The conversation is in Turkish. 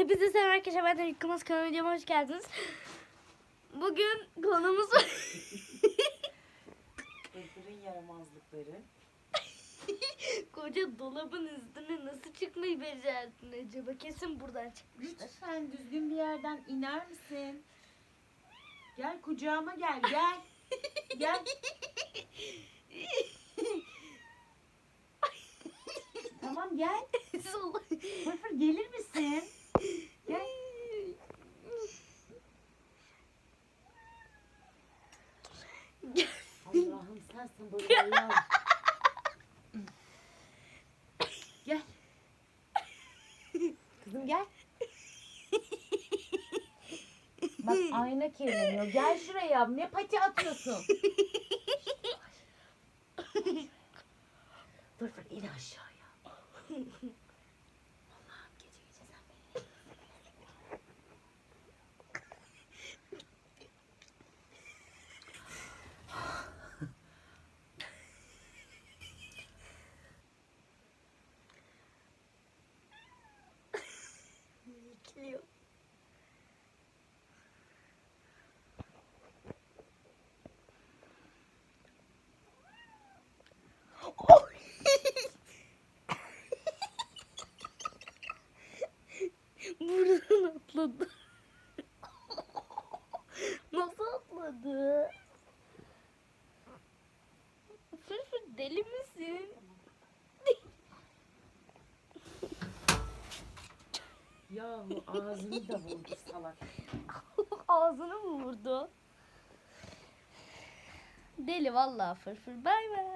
Hepinize selam arkadaşlar. Ben de Yıkılmaz kanalı videoma hoş geldiniz. Bugün konumuz Fırfırın yaramazlıkları. koca dolabın üstüne nasıl çıkmayı becerdin acaba? Kesin buradan çıkmıştır. Lütfen düzgün bir yerden iner misin? Gel kucağıma gel gel. Gel. tamam gel. Sol- Fırfır gelir misin? Gel. Sensin böyle Allah'ım. Gel. Kızım gel. Bak ayna kirleniyor. Gel şuraya. Ne pati atıyorsun? Fırfır in aşağıya. Atladı. Nasıl atladı? Fırfır deli misin? Yahu ağzını da vurdu salak. Ağzına mı vurdu? Deli vallahi fırfır. Bay bay.